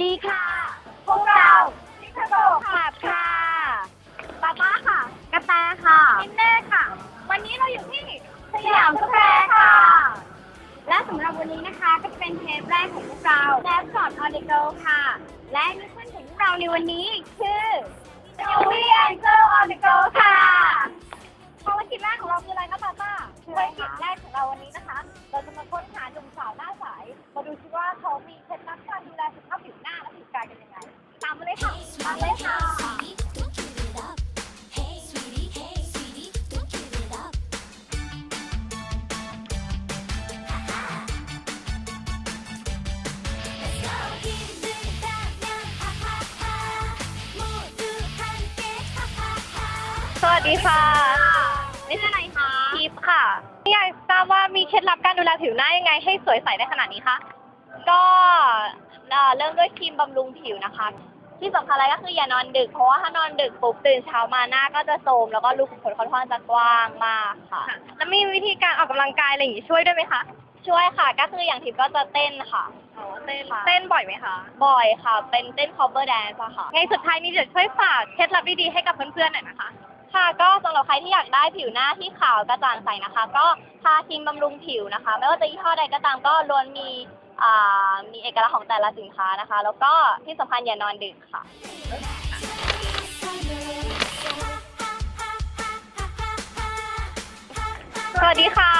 ดีค่ะ พวกเราพิคโดขับค่ะปาป้าค่ะ กระแตค่ะมินเน่ค่ะ วันนี้เราอยู่ที่สยามสแควร์ค่ะ และสำหรับวันนี้นะคะก็จะเป็นเทปแรกของพวกเราแลบสอดออเดโกค่ะ และมิชชั่นของพวกเราในวันนี้คือยูวีแอนเจอร์ออเดโกค่ะภารกิจแรกของเราคืออะไรคะป้าป้าภารกิจแรกของเราวันนี้นะคะ เราจะมาค้น สวัสดีค่ะไม่ใช่ไหนคะทิปค่ะอยากทราบว่ามีเคล็ดลับการดูแลผิวหน้ายังไงให้สวยใสได้ขนาดนี้คะก็เอ่อเริ่มด้วยครีมบำรุงผิวนะคะ ที่สำคัญเลยก็คืออย่านอนดึก เพราะว่าถ้านอนดึกปุ๊บตื่นเช้ามาหน้าก็จะโทรมแล้วก็รูขุมขนค่อนข้างจะกว้างมากค่ะ แล้วมีวิธีการออกกำลังกายอะไรอย่างงี้ช่วยด้วยไหมคะ ช่วยค่ะ ก็คืออย่างทิปก็จะเต้นค่ะเต้นเต้นบ่อยไหมคะบ่อยค่ะ เป็นเต้น cover dance อะค่ะ ไงสุดท้ายนี้เดี๋ยวช่วยฝากเคล็ดลับดีๆให้กับเพื่อนๆหน่อยนะคะ ค่ะก็สำหรับใครที่อยากได้ผิวหน้าที่ขาวกระจ่างใสนะคะ ก็ทาครีมบำรุงผิวนะคะ ไม่ว่าจะยี่ห้อใดก็ตามก็ล้วนมีอ่ามีเอกลักษณ์ของแต่ละสินค้านะคะ แล้วก็ที่สำคัญอย่านอนดึกค่ะ สวัสดีค่ะ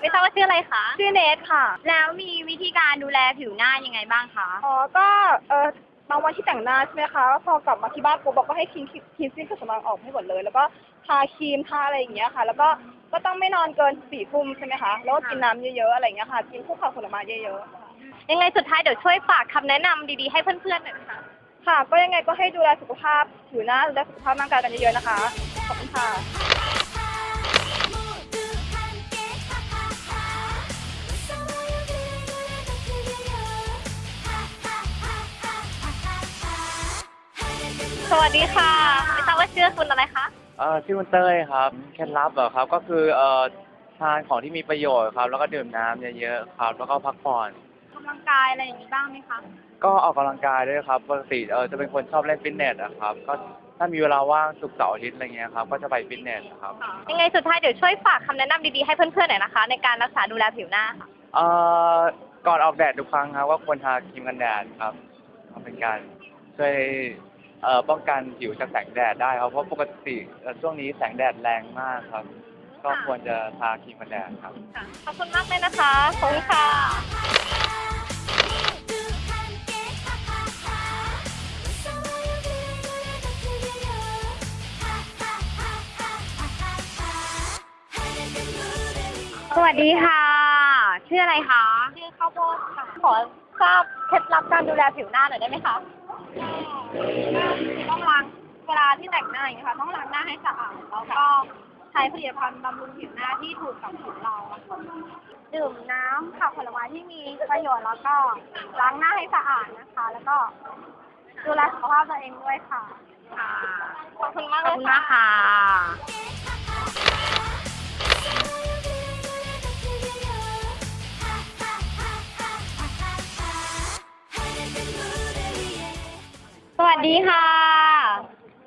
ไม่ทราบว่าชื่ออะไรคะชื่อเนทค่ะ แล้วมีวิธีการดูแลผิวหน้ายังไงบ้างคะ อ๋อ ก็เออ บางวันที่แต่งหน้าใช่ไหมคะพอกลับมาที่บ้านปุ๊บบอกก็ให้ทิ้งครีมซิ่งเครื่องสำอางออกให้หมดเลย แล้วก็ทาครีมทาอะไรอย่างเงี้ยค่ะ แล้วก็ก็ต้องไม่นอนเกินสี่ทุ่มใช่ไหมคะแล้วก็กินน้ำเยอะๆอะไรอย่างเงี้ยค่ะ กินพวกผักผลไม้เยอะๆค่ะยังไงสุดท้ายเดี๋ยวช่วยฝากคำแนะนำดีๆให้เพื่อนๆหน่อยนะคะค่ะ ก็ยังไงก็ให้ดูแลสุขภาพผิวหน้าดูแลสุขภาพร่างกายกันเยอะๆนะคะขอบคุณค่ะ สวัสดีค่ะ ไม่ทราบว่าชื่อคุณอะไรคะเอ่อชื่อคุณเต้ยครับเคล็ดลับเหรอครับ ก็คือเอ่อทานของที่มีประโยชน์ครับ แล้วก็ดื่มน้ำเยอะๆครับ แล้วก็พักผ่อนกำลังกายอะไรอย่างนี้บ้างไหมคะ ก็ออกกำลังกายด้วยครับปกติเออจะเป็นคนชอบเล่นฟิตเนสอะครับ ก็ถ้ามีเวลาว่างศุกร์เสาร์อาทิตย์อะไรเงี้ยครับ ก็จะไปฟิตเนสครับ ยังไงสุดท้ายเดี๋ยวช่วยฝากคำแนะนำดีๆให้เพื่อนๆหน่อยนะคะ ในการรักษาดูแลผิวหน้าค่ะเอ่อก่อนออกแดดทุกครั้งครับ ก็ควรทาครีมกันแดดครับ เป็นการช่วย ป้องกันผิวจากแสงแดดได้ครับ เพราะปกติช่วงนี้แสงแดดแรงมากครับ ก็ควรจะทาครีมกันแดดครับขอบคุณมากเลยนะคะ ขอบคุณค่ะ สวัสดีค่ะ ชื่ออะไรคะ ชื่อข้าวโพดค่ะ ขอทราบเคล็ดลับการดูแลผิวหน้าหน่อยได้ไหมคะ ต้องล้างเวลาที่แต่งหน้าอย่างนี้ยค่ะต้องล้างหน้าให้สะอาดแล้วก็ใช้ผลิตภัณฑ์บำรุงผิวหน้าที่ถูกกับผิวเราอะค่ะดื่มน้ำผักผลไม้ที่มีประโยชน์แล้วก็ล้างหน้าให้สะอาดนะคะ แล้วก็ดูแลสุขภาพตัวเองด้วยค่ะค่ะขอบคุณมากเลยค่ะ วัสดีค่ะ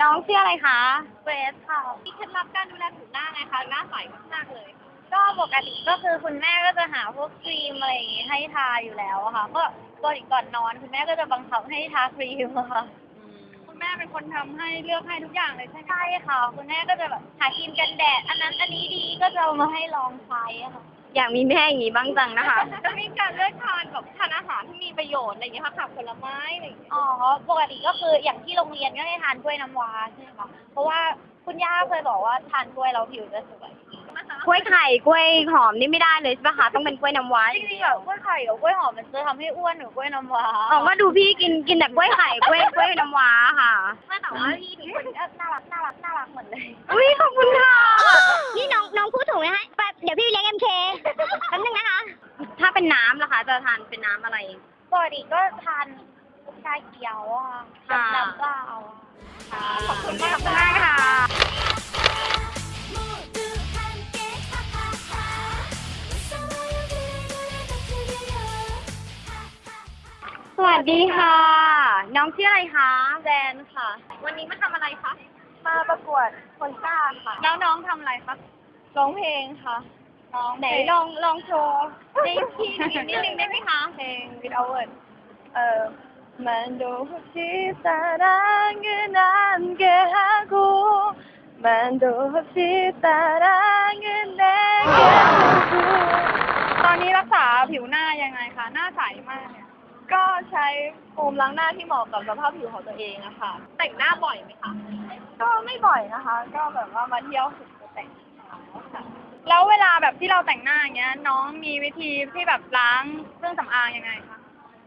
น้องชื่ออะไรคะเกรซค่ะมีเคล็ดลับการดูแลผิวหน้าไงคะหน้าใสมากๆเลย ก็ปกติก็คือคุณแม่ก็จะหาพวกครีมอะไรอย่างงี้ให้ทาอยู่แล้วอะค่ะ ก็ก่อนก่อนนอนคุณแม่ก็จะบังคับให้ทาครีมอะค่ะคุณแม่เป็นคนทำให้เลือกให้ทุกอย่างเลยใช่ไหมใช่ค่ะ คุณแม่ก็จะแบบหาครีมกันแดด อันนั้นอันนี้ดีก็จะเอามาให้ลองใช้อะค่ะ อยากมีแม่อย่างนี้บ้างจังนะคะ จะมีการเลือกทานแบบทานอาหารที่มีประโยชน์อะไรอย่างเงี้ยค่ะผักผลไม้อะไรอย่างเงี้ยอ๋อปกติก็คืออย่างที่โรงเรียนก็ให้ทานกล้วยน้ำว้าใช่ไหมคะเพราะว่าคุณย่าเคยบอกว่าทานกล้วยแล้วผิวจะสวยกล้วยไข่กล้วยหอมนี่ไม่ได้เลยใช่ปะคะต้องเป็นกล้วยน้ำว้าจริงๆแบบกล้วยไข่กับกล้วยหอมมันจะทำให้อ้วนหรือกล้วยน้ำว้าอ๋อก็ดูพี่กินกินแต่กล้วยไข่กล้วยกล้วยน้ำว้าค่ะแต่ว่าพี่ทุกคนก็น่ารักน่ารักน่ารักหมดเลยอุ้ยขอบคุณค่ะนี่น้องน้องจะทานเป็นน้ำอะไร ปกติก็ทานชาเขียวอ่ะ ค่ะ น้ำเปล่า ขอบคุณมากมากค่ะ 모두 함께 하하하. 무서워요 그래 노래가 들려요. สวัส ดีค่ะ น้องชื่ออะไรคะแจนค่ะ วันนี้มาทำอะไรคะ มาประกวดคนกล้าค่ะ แล้วน้องทำอะไรคะ ร้องเพลงค่ะ ร้องไหนลองลองโชว์ในที่นิดนึงได้ไหมคะเพลง with our เอ่อมันดูที่สารังเงินานเกฮากูมันดูที่สารังเงินแดงเกฮากูตอนนี้รักษาผิวหน้ายังไงคะหน้าใสมากก็ใช้โฟมล้างหน้าที่เหมาะกับสภาพผิวของตัวเองนะคะแต่งหน้าบ่อยไหมคะก็ไม่บ่อยนะคะ ก็แบบว่ามาเที่ยวถึงจะแต่ง แล้วเวลาแบบที่เราแต่งหน้าอย่างเงี้ย น้องมีวิธีที่แบบล้างเครื่องสำอางยังไงคะ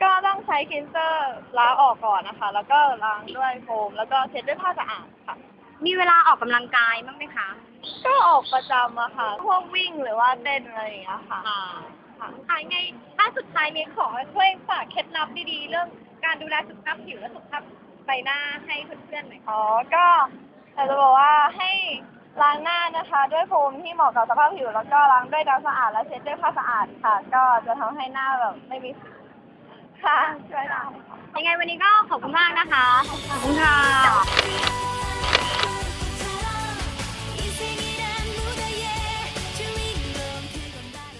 ก็ต้องใช้คลีนเซอร์ล้างออกก่อนนะคะ แล้วก็ล้างด้วยโฟม แล้วก็เช็ดด้วยผ้าสะอาดค่ะ มีเวลาออกกำลังกายบ้างไหมคะ ก็ออกประจำอะค่ะ พวกวิ่งหรือว่าเต้นอะไรอย่างเงี้ยค่ะ ค่ะค่ะค่ะไงถ้าสุดท้ายนี้ขอช่วยฝากเคล็ดลับดีๆ เรื่องการดูแลสุขภาพผิวและสุขภาพใบหน้าให้เพื่อนๆหน่อยค่ะ อ๋อ ก็อยากจะบอกว่าให้ ล้างหน้านะคะ ด้วยโฟมที่เหมาะกับสภาพผิว แล้วก็ล้างด้วยน้ำสะอาดและเช็ดด้วยผ้าสะอาดค่ะ ก็จะทำให้หน้าแบบไม่มีสิวค่ะช่วยได้ค่ะ ยังไงวันนี้ก็ขอบคุณมากนะคะ ขอบคุณค่ะ 인생이란 무대에 주인공 그건 바로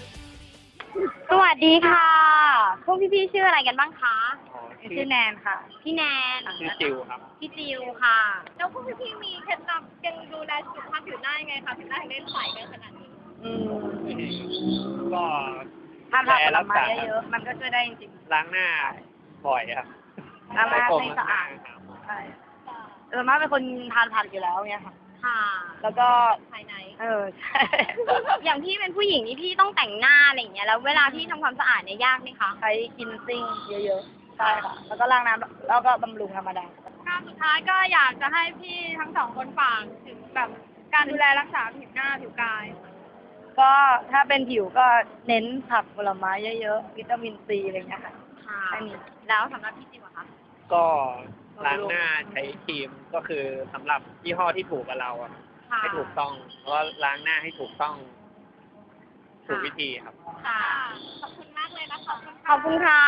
우리 สวัสดีค่ะ พวกพี่ๆชื่ออะไรกันบ้างคะ ชื่อแนนค่ะ พี่แนน ชื่อจิวครับ พี่จิวค่ะ แล้วพวกพี่ๆมี ี เคล็ดลับยังดูแลสุขภาพผิวหน้ายังไงคะผิวหน้าถึงได้ใสกันขนาดนี้อืมก็ทานผักผลไม้เยอะๆมันก็ช่วยได้จริงล้างหน้าบ่อยครับๆล้างหน้าให้สะอาดใช่ส่วนมากเป็นคนทานผักอยู่แล้วเนี่ยค่ะ ค่ะแล้วก็ ภายใน เออใช่ อย่างพี่เป็นผู้หญิงนี่พี่ต้องแต่งหน้าอะไรอย่างเงี้ยแล้วเวลาพี่ทำความสะอาดเนี่ยยากไหมคะ ใช้กินซิ่งเยอะๆใช่ค่ะ แล้วก็ล้างน้ำแล้วก็บำรุงธรรมดาค่ะ สุดท้ายก็อยากจะให้พี่ทั้งสองคนฝากถึงแบบการดูแลรักษาผิวหน้าผิวกาย ก็ถ้าเป็นผิวก็เน้นผักผลไม้เยอะๆ วิตามินซีอะไรอย่างเงี้ยค่ะค่ะแค่นี้ แล้วสำหรับพี่จิวอะคะ ก็ล้างหน้าใช้ครีมก็คือสำหรับยี่ห้อที่ถูกกับเราอะค่ะ ให้ถูกต้องเพราะว่าล้างหน้าให้ถูกต้อง ถูกวิธีครับ ค่ะ ขอบคุณมากเลยนะคะ ขอบคุณค่ะ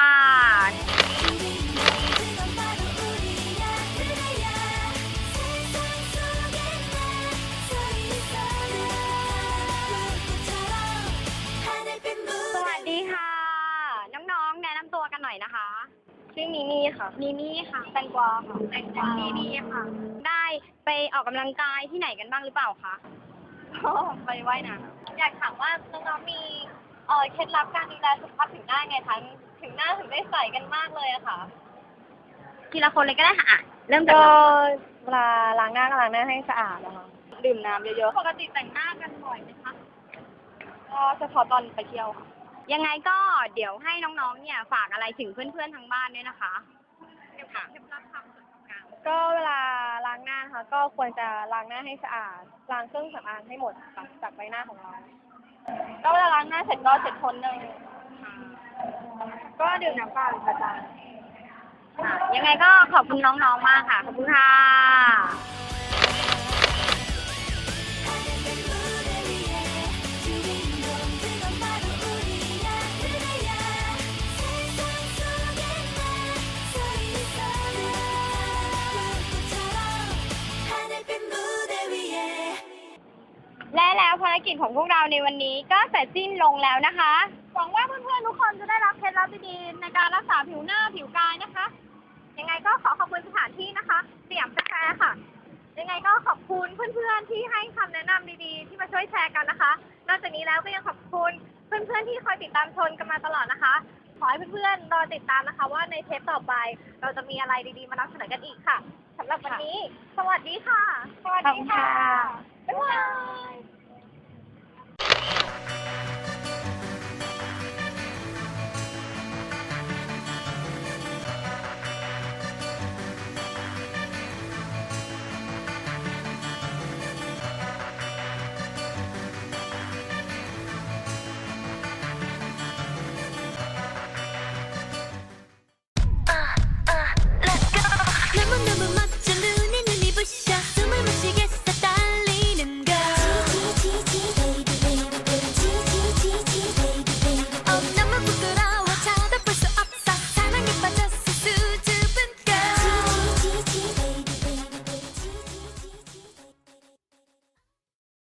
มิมี่ค่ะ มีมี่ค่ะแตงกวาค่ะแตงกวามีมี่ค่ะ ได้ไปออกกำลังกายที่ไหนกันบ้างหรือเปล่าคะก็ไปว่ายน้อยากถามว่าน้องๆมีเอ่อเคล็ดลับการดูแลสุขภาพผิวหน้าไงคะผิวหน้าถึงได้ใสกันมากเลยอะค่ะ ทีละคนเลยก็ได้ค่ะอะเริ่มำจากก็น้องเวลาล้างหน้าก็ล้างหน้าให้สะอาดนะคะดื่มน้ำเยอะปกติแต่งหน้ากันบ่อยไหมคะๆก็เฉพาะตอนไปเที่ยวค่ะ ยังไงก็เดี๋ยวให้น้องๆ เนี่ยฝากอะไรถึงเพื่อนๆ ทางบ้านด้วยนะคะเคล็ดลับความสวยของการก็เวลาล้างหน้านะคะก็ควรจะล้างหน้าให้สะอาดล้างเครื่องสำอางให้หมดค่ะจากใบหน้าของเรา ก็เวลาล้างหน้าเสร็จก็เช็ดทนหนึ่งก็ดื่มน้ำเปล่าเป็นประจำค่ะยังไงก็ขอบคุณน้องๆ มากค่ะ ขอบคุณค่ะ และแล้วภารกิจของพวกเราในวันนี้ก็เสร็จสิ้นลงแล้วนะคะ หวังว่าเพื่อนๆทุกคนจะได้รับเคล็ดลับดีๆในการรักษาผิวหน้าผิวกายนะคะ ยังไงก็ขอขอบคุณสถานที่นะคะสยามสแควร์ค่ะ ยังไงก็ขอบคุณเพื่อนๆที่ให้คำแนะนำดีๆ ที่มาช่วยแชร์กันนะคะ นอกจากนี้แล้วก็ยังขอบคุณเพื่อนๆที่คอยติดตามชมกันมาตลอดนะคะ ขอให้เพื่อนๆรอติดตามนะคะ ว่าในเทปต่อไปเราจะมีอะไรดีๆมานำเสนอกันอีกค่ะสำหรับวันนี้ สวัสดีค่ะ สวัสดีค่ะ Bye!